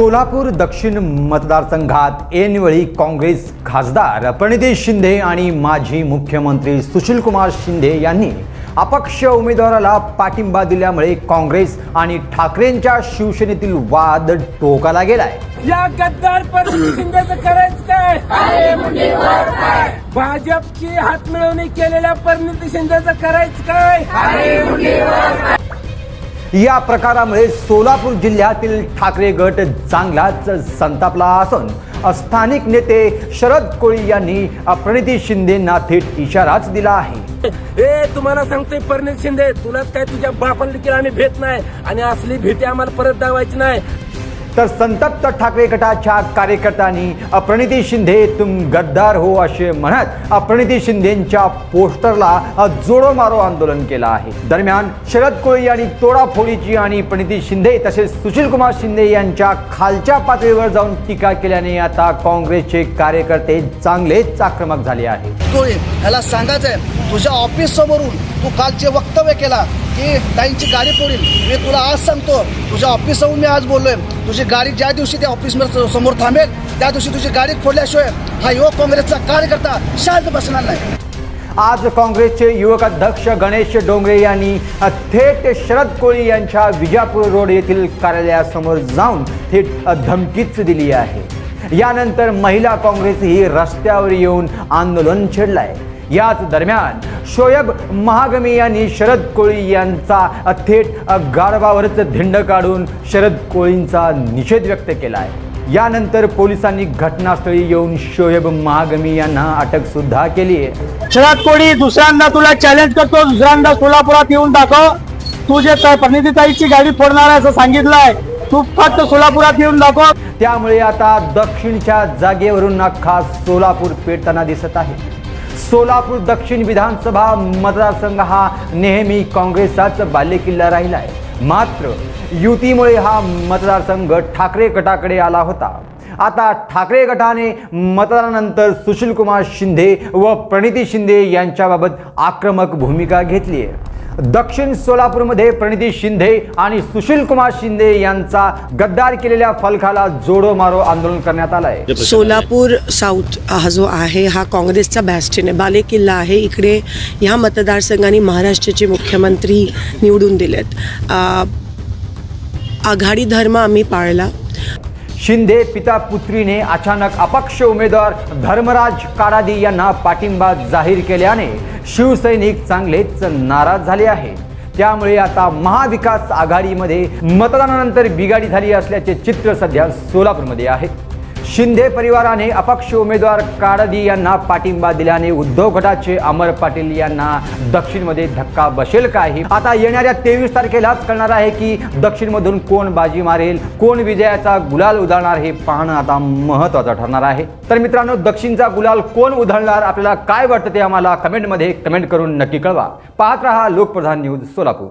सोलापूर दक्षिण मतदारसंघात ऐनवेळी काँग्रेस खासदार प्रणिती शिंदे आणि माजी मुख्यमंत्री सुशीलकुमार शिंदे यांनी अपक्ष उमेदवाराला पाठिंबा दिल्यामुळे काँग्रेस आणि ठाकरेंच्या शिवसेनेतील वाद टोकाला गेलाय. या गद्दार शिंदेचं करायचं काय? भाजपची हातमिळवणी केलेल्या परिणिती शिंदेचं करायचं काय? या प्रकारामुळे सोलापूर जिल्ह्यातील ठाकरे गट चांगलाच संतापला असून स्थानिक नेते शरद कोळी यांनी प्रणिती शिंदेना थेट इशाराच दिला आहे. ए तुम्हाला सांगतोय परिणित शिंदे तुलाच काय तुझ्या बापाला देखील आम्ही भेट नाही. आणि असली भीती आम्हाला परत दावायची नाही. तर संतप्त ठाकरे गटाच्या कार्यकर्त्यांनी अप्रणिती शिंदे तुम गद्दार हो असे म्हणत अप्रणिती शिंदेच्या पोस्टरला जोडो मारो आंदोलन केलं आहे. दरम्यान शरद कोळी यांनी तोडाफोडीची आणि प्रणिती शिंदे तसेच सुशीलकुमार शिंदे यांच्या खालच्या पातळीवर जाऊन टीका केल्याने आता काँग्रेसचे कार्यकर्ते चांगलेच आक्रमक झाले आहेत. तोय ह्याला सांगायचंय तुझ्या ऑफिस समोरून तू कालचे वक्तव्य केला की ताईंची गाडी फोडील मी तुला आज सांगतो तुझ्या ऑफिस समोर मी आज बोललोय. तुझी गाडी ज्या दिवशी त्या ऑफिस समोर थांबेल त्या दिवशी तुझी गाडी फोडल्याशिवाय हा युवक काँग्रेसचा कार्यकर्ता शांत बसणार नाही. आज काँग्रेसचे युवक अध्यक्ष गणेश डोंगरे यांनी थेट शरद कोळी यांच्या विजापूर रोड येथील कार्यालयासमोर जाऊन थेट धमकीच दिली आहे. यानंतर महिला काँग्रेस ही रस्त्यावर येऊन आंदोलन छेडलं आहे याच दरम्यान शोयब महागमी यांनी शरद कोळी यांचा थेट गारवावरच धिंड काढून शरद कोळींचा निषेध व्यक्त केला आहे यानंतर पोलिसांनी घटनास्थळी येऊन शोएब महागमी यांना अटक सुद्धा केली आहे. शरद कोळी दुसऱ्यांदा तुला चॅलेंज करतो दुसऱ्यांदा सोलापुरात येऊन दाखव. तू जे परिणितीताईची गाडी फोडणार आहे असं सांगितलंय तू फक्त सोलापुरात येऊन दाखव. त्यामुळे आता दक्षिणच्या जागेवरून अख्खा सोलापूर पेटताना दिसत आहे. सोलापूर दक्षिण विधानसभा मतदारसंघ हा नेहमी काँग्रेसचाच बालेकिल्ला राहिला आहे मात्र युतीमुळे हा मतदारसंघ ठाकरे गटाकडे आला होता. आता ठाकरे गटाने मतदानानंतर सुशीलकुमार शिंदे व प्रणिती शिंदे यांच्याबाबत आक्रमक भूमिका घेतली आहे दक्षिण सोलापूरमध्ये प्रणिती शिंदे आणि सुशीलकुमार शिंदे यांचा गद्दार केलेल्या फलकाला जोडो मारो आंदोलन करण्यात आलं आहे सोलापूर साऊथ हा जो आहे हा काँग्रेसचा बॅस्टिन आहे. बालेकिल्ला आहे. इकडे ह्या मतदारसंघाने महाराष्ट्राचे मुख्यमंत्री निवडून दिलेत. आ, आघाडी धर्म आम्ही पाळला. शिंदे पिता पुत्रीने अचानक अपक्ष उमेदवार धर्मराज काडादी यांना पाठिंबा जाहीर केल्याने शिवसैनिक चांगलेच नाराज झाले आहेत. त्यामुळे आता महाविकास आघाडीमध्ये मतदानानंतर बिघाडी झाली असल्याचे चित्र सध्या सोलापूरमध्ये आहे. शिंदे परिवाराने अपक्ष उमेदवार काडदी यांना पाठिंबा दिल्याने उद्धव गटाचे अमर पाटील यांना दक्षिणमध्ये धक्का बसेल काही. आता येणाऱ्या तेवीस तारखेलाच कळणार आहे की दक्षिणमधून कोण बाजी मारेल कोण विजयाचा गुलाल उधळणार हे पाहणं आता महत्त्वाचं ठरणार आहे. तर मित्रांनो दक्षिणचा गुलाल कोण उधळणार आपल्याला काय वाटतं ते आम्हाला कमेंटमध्ये कमेंट करून नक्की कळवा. पाहत रहा लोकप्रधान न्यूज सोलापूर.